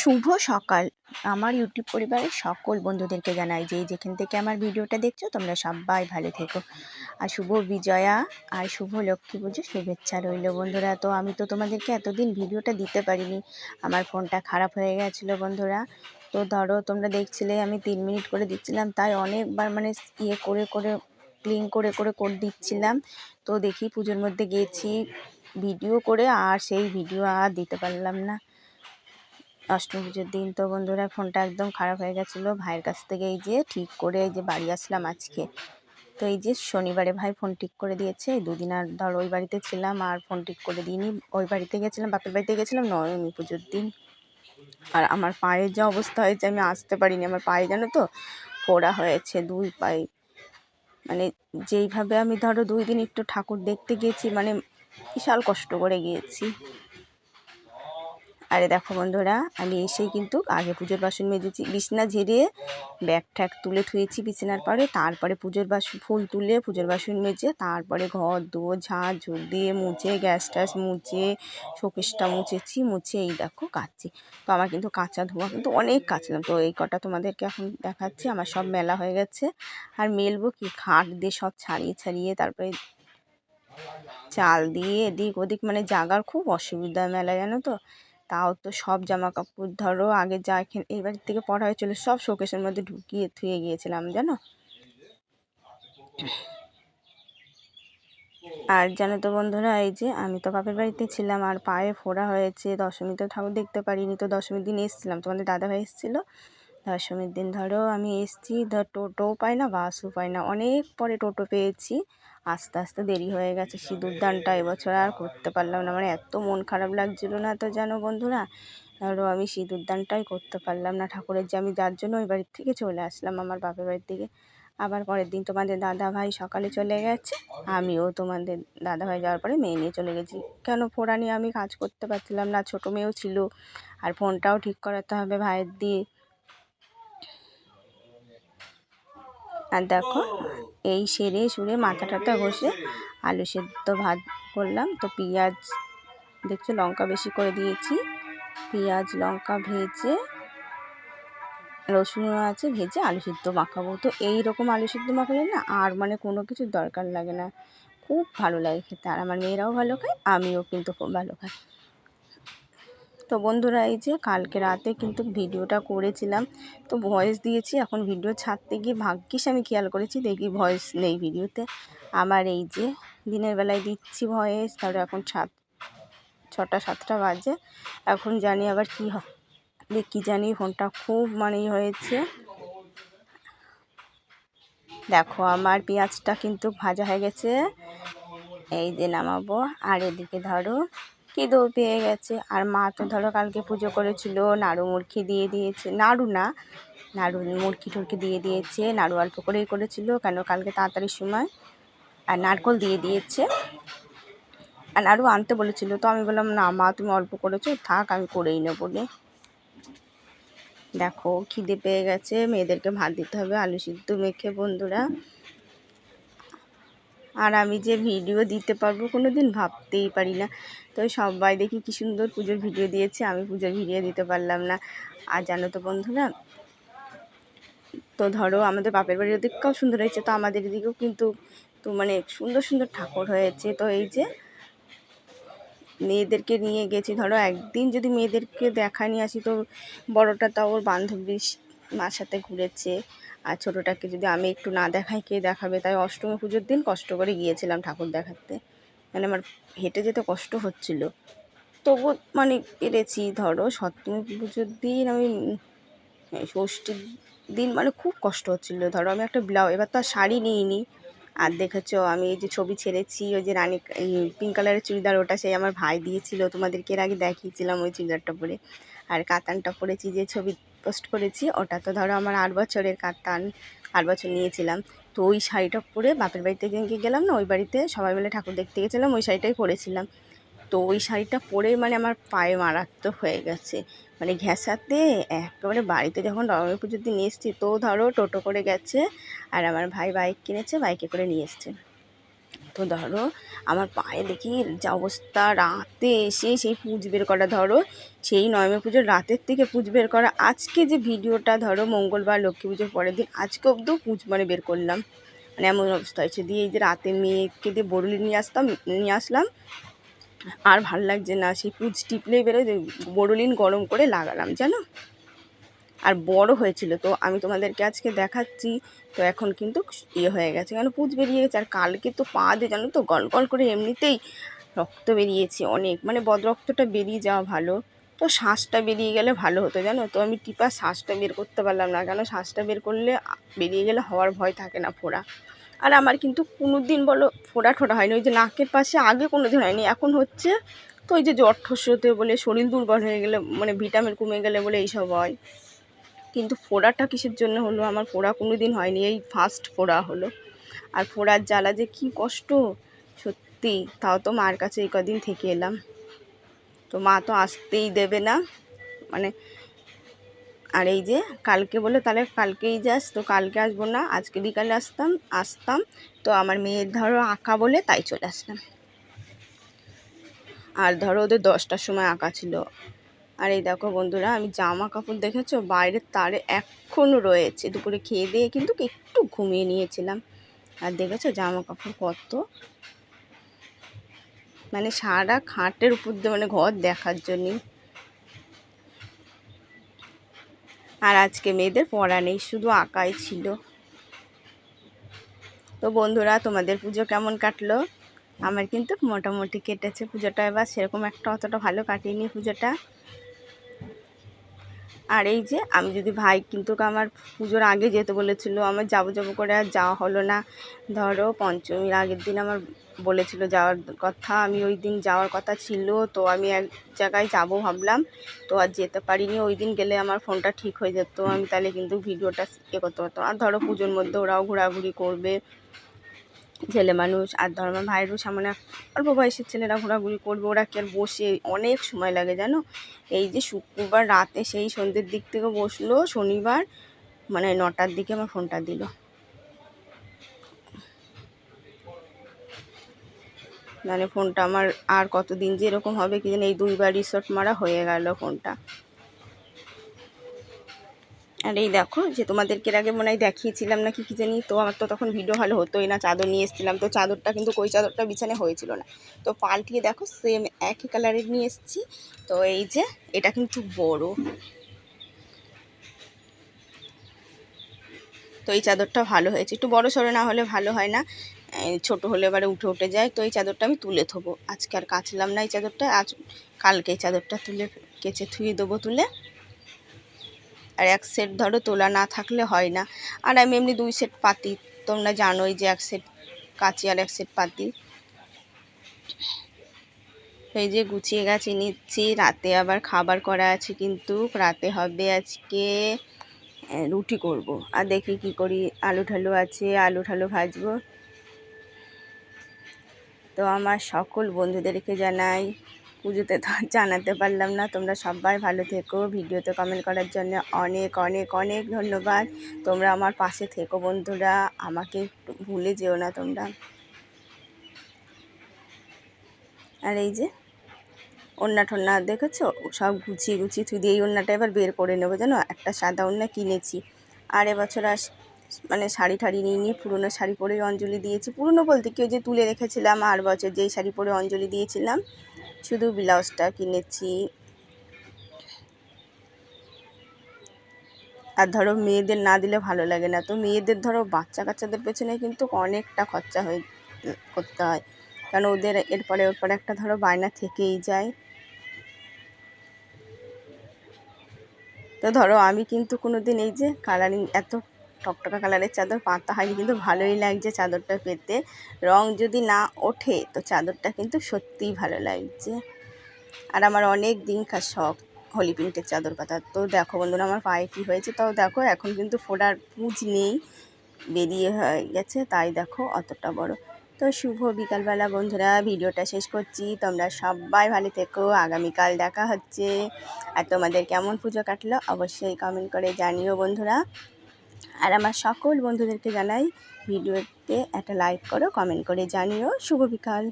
শুভ সকাল। আমার ইউটিউব পরিবারের সকল বন্ধুদেরকে জানাই যে যেখান থেকে আমার ভিডিওটা দেখছ, তোমরা সবাই ভালো থেকো। আর শুভ বিজয়া আর শুভ লক্ষ্মী পুজো শুভেচ্ছা রইল বন্ধুরা। তো আমি তো তোমাদেরকে এতদিন ভিডিওটা দিতে পারিনি, আমার ফোনটা খারাপ হয়ে গেছিল বন্ধুরা। তো ধরো তোমরা দেখছিলে, আমি তিন মিনিট করে দিচ্ছিলাম, তাই অনেকবার মানে ইয়ে করে করে ক্লিন করে করে করে দিচ্ছিলাম। তো দেখি পুজোর মধ্যে গেছি, ভিডিও করে আর সেই ভিডিও আর দিতে পারলাম না। অষ্টমী পুজোর দিন তো বন্ধুরা ফোনটা একদম খারাপ হয়ে গেছিল। ভাইয়ের কাছ থেকে এই যে ঠিক করে এই যে বাড়ি আসলাম আজকে। তো এই যে শনিবারে ভাই ফোন ঠিক করে দিয়েছে। দুদিন আর ধর ওই বাড়িতে ছিলাম আর ফোন ঠিক করে দিইনি। ওই বাড়িতে গেছিলাম, বাপের বাড়িতে গেছিলাম, নবমী পুজোর দিন। আর আমার পায়ের যা অবস্থা হয়েছে আমি আসতে পারিনি। আমার পায়ে জানো তো ফোড়া হয়েছে দুই পায়ে। মানে যেইভাবে আমি ধরো দুই দিন একটু ঠাকুর দেখতে গিয়েছি মানে বিশাল কষ্ট করে গিয়েছি। আরে দেখো বন্ধুরা, আমি এসেই কিন্তু আগে পুজোর বাসন মেজেছি। বিছনা ঝেড়ে ব্যাগ ঠ্যাগ তুলে থুয়েছি বিছানার পরে তারপরে পুজোর বাসন ফুল তুলে পুজোর বাসন মেজে, তারপরে ঘর দুয়ো ঝাঁট ঝুট দিয়ে মুছে, গ্যাস ট্যাস মুছে, শোকেসটা মুছেছি, মুছে এই দেখো কাচ্ছি। তো আমার কিন্তু কাঁচা ধোয়া, কিন্তু অনেক কাচলাম তো এই কটা তোমাদেরকে এখন দেখাচ্ছি, আমার সব মেলা হয়ে গেছে। আর মেলবো কি, খাট দিয়ে সব ছাড়িয়ে ছাড়িয়ে তারপরে চাল দিয়ে এদিক ওদিক মানে জাগার খুব অসুবিধা মেলা জানো তো? তাও তো সব জামা কাপড় ধরো, আগে যা এখানে এই বাড়ির থেকে পড়া হয়েছিল, সব শোকেশের মধ্যে ঢুকিয়ে থুয়ে গিয়েছিলাম, জানো? আর জানো তো বন্ধুরা, এই যে আমি তো বাপের বাড়িতে ছিলাম, আর পায়ে ফোড়া হয়েছে দশমীতে ঠাকুর দেখতে পারিনি, তো দশমীর দিন এসেছিলাম, তোমাদের দাদাভাই এসেছিল দশমীর দিন ধরো আমি এসছি, ধর টোটোও পাই না, বাসও পাই না। অনেক পরে টোটো পেয়েছি। আস্তে আস্তে দেরি হয়ে গেছে, সিঁদুর দানটা এবছর আর করতে পারলাম না। মানে এত মন খারাপ লাগছিল না তো, জানো বন্ধুরা? ধরো আমি সিঁদুর দানটাই করতে পারলাম না ঠাকুরের যে, আমি যার জন্য ওই বাড়ির থেকে চলে আসলাম, আমার বাপের বাড়ির থেকে আবার পরের দিন তোমাদের দাদা ভাই সকালে চলে গেছে, আমিও তোমাদের দাদা ভাই যাওয়ার পরে মেয়ে নিয়ে চলে গেছি। কেন ফোড়া নিয়ে আমি কাজ করতে পারছিলাম না, ছোটো মেয়েও ছিল। আর ফোনটাও ঠিক করাতে হবে ভাইয়ের দিয়ে। আর দেখো এই সেরে সুরে মাথা টাথা ঘষে আলু সেদ্ধ ভাত করলাম। তো পেঁয়াজ দেখছ লঙ্কা বেশি করে দিয়েছি। পেঁয়াজ লঙ্কা ভেজে রসুনও আছে ভেজে আলু সিদ্ধ মাখাবো। তো এই রকম আলু সিদ্ধ মাখালে না আর মানে কোনো কিছুর দরকার লাগে না। খুব ভালো লাগে খেতে। আর আমার মেয়েরাও ভালো খায় আমিও কিন্তু খুব ভালো খাই। তো বন্ধুরা, এই যে কালকে রাতে কিন্তু ভিডিওটা করেছিলাম। তো ভয়েস দিয়েছি, এখন ভিডিও ছাড়তে গিয়ে ভাগ্যিস আমি খেয়াল করেছি, দেখি ভয়েস নেই ভিডিওতে। আমার এই যে দিনের বেলায় দিচ্ছি ভয়েস তাহলে এখন সাত, ছটা, সাতটা বাজে। এখন জানি আবার কী হবে কী জানি ফোনটা খুব মানে হয়েছে। দেখো আমার পেঁয়াজটা কিন্তু ভাজা হয়ে গেছে। এই যে নামাবো, আর এদিকে ধরো। খিদেও পেয়ে গেছে? আর মা তো ধরো কালকে পুজো করেছিল, নাড়ু মুরখি দিয়ে দিয়েছে। নাড়ু না, নাড়ু মুরখি টুরখি দিয়ে দিয়েছে, নাড়ু অল্প করেই করেছিল, কেন কালকে তাড়াতাড়ির সময়। আর নারকল দিয়ে দিয়েছে। আর নাড়ু আনতে বলেছিল, তো আমি বললাম, না মা, তুমি অল্প করেছ, থাক, আমি করেই নেব বলে দেখো, খিদে পেয়ে গেছে, মেয়েদেরকে ভাত দিতে হবে, আলু সিদ্ধ মেখে, বন্ধুরা। আর আমি যে ভিডিও দিতে পারব কোনো দিন ভাবতেই পারি না। তো সবাই দেখি কী সুন্দর পুজোর ভিডিও দিয়েছে, আমি পুজোর ভিডিও দিতে পারলাম না। আর জানো তো বন্ধুরা, তো ধরো আমাদের বাপের বাড়ির দিকটাও সুন্দর হয়েছে, তো আমাদের দিকেও কিন্তু তো মানে সুন্দর সুন্দর ঠাকুর হয়েছে। তো এই যে মেয়েদেরকে নিয়ে গেছি, ধরো একদিন যদি মেয়েদেরকে দেখা নিয়ে আসি, তো বড়টা তাও ওর বান্ধবীর মার সাথে ঘুরেছে। আর ছোটোটাকে যদি আমি একটু না দেখাই, কে দেখাবে? তাই অষ্টমী পুজোর দিন কষ্ট করে গিয়েছিলাম ঠাকুর দেখাতে। মানে আমার হেঁটে যেতে কষ্ট হচ্ছিল। তবু মানে পেরেছি, ধরো সপ্তমী পুজোর দিন আমি ষষ্ঠীর দিন মানে খুব কষ্ট হচ্ছিল। ধরো আমি একটা ব্লাউজ এবার তো আর শাড়ি নিইনি। আর দেখেছ আমি এই যে ছবি ছেড়েছি, ওই যে রানী পিঙ্ক কালারের চুড়িদার, ওটা সেই আমার ভাই দিয়েছিল। তোমাদেরকে এর আগে দেখিয়েছিলাম ওই চুড়িদারটা পরে। আর কাতানটা পরেছি, যে ছবি পোস্ট করেছি, ওটা তো ধরো আমার আট বছরের কাতান, আট বছর নিয়েছিলাম। তো ওই শাড়িটা পরে বাপের বাড়িতে গিয়ে গেলাম না, ওই বাড়িতে সবাই মিলে ঠাকুর দেখতে গেছিলাম, ওই শাড়িটাই পরেছিলাম। তো ওই শাড়িটা পরে মানে আমার পায়ে মারাত্মক হয়ে গেছে। মানে ঘেঁষাতে একেবারে বাড়িতে যখন নবমী পুজোর দিন এসছি, তো ধরো টোটো করে গেছে আর আমার ভাই বাইক কিনেছে, বাইকে করে নিয়ে এসছে। তো ধরো, আমার পায়ে দেখি যা অবস্থা, রাতে এসে সেই পুজ বের করা, ধরো সেই নয়মী পুজোর রাতের থেকে পুঁজ বের করা। আজকে যে ভিডিওটা, ধরো মঙ্গলবার, লক্ষ্মী পুজোর পরের দিন, আজকে অব্দিও পুঁজ মানে বের করলাম। মানে এমন অবস্থা হয়েছে। দিয়ে এই যে রাতে মেয়েকে দিয়ে বরুলি নিয়ে আসতাম, নিয়ে আসলাম। আর ভালো লাগছে না, সেই পুঁজ টিপলেই বেরোয়, বড়লিন গরম করে লাগালাম, জানো? আর বড় হয়েছিল। তো আমি তোমাদেরকে আজকে দেখাচ্ছি। তো এখন কিন্তু ইয়ে হয়ে গেছে। কেন? পুজ বেরিয়ে গেছে। আর কালকে তো পা দিয়ে জানো তো গল গল করে এমনিতেই রক্ত বেরিয়েছে অনেক। মানে বদরক্তটা বেরিয়ে যাওয়া ভালো। তো শ্বাসটা বেরিয়ে গেলে ভালো হতো জানো? তো আমি টিপা শ্বাসটা বের করতে পারলাম না। কেন? শ্বাসটা বের করলে বেরিয়ে গেলে হওয়ার ভয় থাকে না ফোড়া। আর আমার কিন্তু কোনো দিন বলো ফোড়া ঠোড়া হয়নি। ওই যে নাকের পাশে আগে কোনো দিন হয়নি। এখন হচ্ছে তো ওই যে জ্বর ঠসতে বলে, শরীর দুর্বল হয়ে গেলে মানে ভিটামিন কমে গেলে বলে এইসব হয়। কিন্তু ফোড়াটা কিসের জন্য হলো? আমার ফোড়া কোনো দিন হয়নি, এই ফার্স্ট ফোড়া হলো। আর ফোড়ার জ্বালা যে কী কষ্ট! সত্যি, তাও তো মার কাছে এই কদিন থেকে এলাম। তো মা তো আসতেই দেবে না। মানে আর এই যে কালকে বলে তাহলে কালকেই যাস, তো কালকে আসব না, আজকে বিকালে আসতাম আসতাম। তো আমার মেয়ের ধরো আঁকা বলে তাই চলে আসলাম। আর ধরো ওদের দশটার সময় আঁকা ছিল। আর এই দেখো বন্ধুরা, আমি জামা কাপড় দেখেছ? বাইরের তারে এখনও রয়েছে। দুপুরে খেয়ে দিয়ে কিন্তু একটু ঘুমিয়ে নিয়েছিলাম। আর দেখেছ জামা কাপড় কত? মানে সারা খাটের উপর দিয়ে মানে ঘর দেখার জন্যই আর আজকে মেয়েদের পড়া নেই, শুধু আঁকাই ছিল। তো বন্ধুরা, তোমাদের পুজো কেমন কাটলো? আমার কিন্তু মোটামুটি কেটেছে পুজোটা। এবার সেরকম একটা অতটা ভালো কাটিনি পুজোটা। আর এই যে আমি যদি ভাই কিন্তু আমার পুজোর আগে যেতে বলেছিল, আমার যাব যাব করে আর যাওয়া হলো না। ধরো পঞ্চমীর আগের দিন আমার বলেছিল যাওয়ার কথা, আমি ওই দিন যাওয়ার কথা ছিল, তো আমি এক জায়গায় যাব ভাবলাম, তো আর যেতে পারিনি। ওই দিন গেলে আমার ফোনটা ঠিক হয়ে যেত, আমি তাহলে কিন্তু ভিডিওটা এ করতে পারতাম। আর ধরো পুজোর মধ্যে ওরাও ঘোরাঘুরি করবে ছেলে মানুষ আর ধর আমার ভাইয়েরও সামনে অল্প বয়সের ছেলেরা ঘোরাঘুরি করবে, ওরা কি আর বসে? অনেক সময় লাগে, জানো? এই যে শুক্রবার রাতে সেই সন্ধ্যের দিক থেকে বসল, শনিবার মানে নটার দিকে আমার ফোনটা দিল। মানে ফোনটা আমার আর কতদিন যে এরকম হবে, কি জানি? এই দুইবার রিসোর্ট মারা হয়ে গেল ফোনটা। আর এই দেখো যে তোমাদেরকে আগে মনে হয় দেখিয়েছিলাম না কি কী জানি, তো আমার তো তখন ভিডিও ভালো হতোই না, চাদর নিয়ে এসেছিলাম, তো চাদরটা কিন্তু কই চাদরটা বিছানে হয়েছিল না। তো পাল্টিয়ে দেখো সেম একই কালারের নিয়ে এসেছি, তো এই যে এটা কিন্তু বড়। তো এই চাদরটা ভালো হয়েছে, একটু বড় সড়ো না হলে ভালো হয় না ছোট হলে এবারে উঠে উঠে যায়, তো এই চাদরটা আমি তুলে থবো আজকে আর কাচলাম না এই চাদরটা, আজ কালকে এই চাদরটা তুলে কেচে থুয়ে দেবো তুলে। আর এক সেট ধরো তোলা না থাকলে হয় না। আর আমি এমনি দুই সেট পাতি, তোমরা জানোই যে এক সেট কাচি আর এক সেট পাতি। এই যে গুছিয়ে গেছে নিচ্ছি, রাতে আবার খাবার করা আছে কিন্তু, রাতে হবে আজকে রুটি করব। আর দেখি কি করি, আলু ঠালু আছে, আলু ঠালু ভাজবো। তো আমার সকল বন্ধুদেরকে জানাই পুজোতে তো জানাতে পারলাম না। তোমরা সবাই ভালো থেকো। ভিডিওতে কমেন্ট করার জন্য অনেক অনেক অনেক ধন্যবাদ। তোমরা আমার পাশে থেকো বন্ধুরা। আমাকে ভুলে যেও না তোমরা। আর এই যে ওন্না ঠন্না দেখেছ? সব গুছিয়ে গুছিয়ে থুই দিয়ে এই ওন্নাটা এবার বের করে নেব জানো? একটা সাদা ওন্না কিনেছি। আর এবছর আস মানে শাড়ি ঠাড়ি নিয়ে নিয়ে পুরোনো শাড়ি পরেই অঞ্জলি দিয়েছি। পুরনো বলতে কেউ যে তুলে রেখেছিলাম আর বছর যেই শাড়ি পরে অঞ্জলি দিয়েছিলাম শুধু ব্লাউজটা কিনেছি। আর ধরো মেয়েদের না দিলে ভালো লাগে না। তো মেয়েদের ধরো বাচ্চা কাচ্চাদের পেছনে কিন্তু অনেকটা খরচা হয়ে করতে হয়। কারণ ওদের এরপরে ওরপরে একটা ধরো বায়না থেকেই যায়। তো ধরো আমি কিন্তু কোনো দিন এই যে কালারিং এত টকটকা কালারের চাদর, পাতা হয়নি কিন্তু ভালোই লাগছে চাদরটা পেতে। রং যদি না ওঠে তো চাদরটা কিন্তু সত্যিই ভালো লাগছে। আর আমার অনেক দিনকার শখ হোলি প্রিন্টের চাদর পাতা তো দেখো বন্ধুরা, আমার পায়ে কী হয়েছে তাও দেখো, এখন কিন্তু ফোটার পুঁজ নেই, বেরিয়ে হয়ে গেছে, তাই দেখো অতটা বড়। তো শুভ বিকালবেলা বন্ধুরা, ভিডিওটা শেষ করছি। তোমরা সবাই ভালো থেকো, আগামীকাল দেখা হচ্ছে। আর তোমাদের কেমন পুজো কাটলো অবশ্যই কমেন্ট করে জানিও বন্ধুরা। আর আমার সকল বন্ধুদেরকে জানাই ভিডিওতে একটা লাইক করো কমেন্ট করে জানিও। শুভ বিকাল।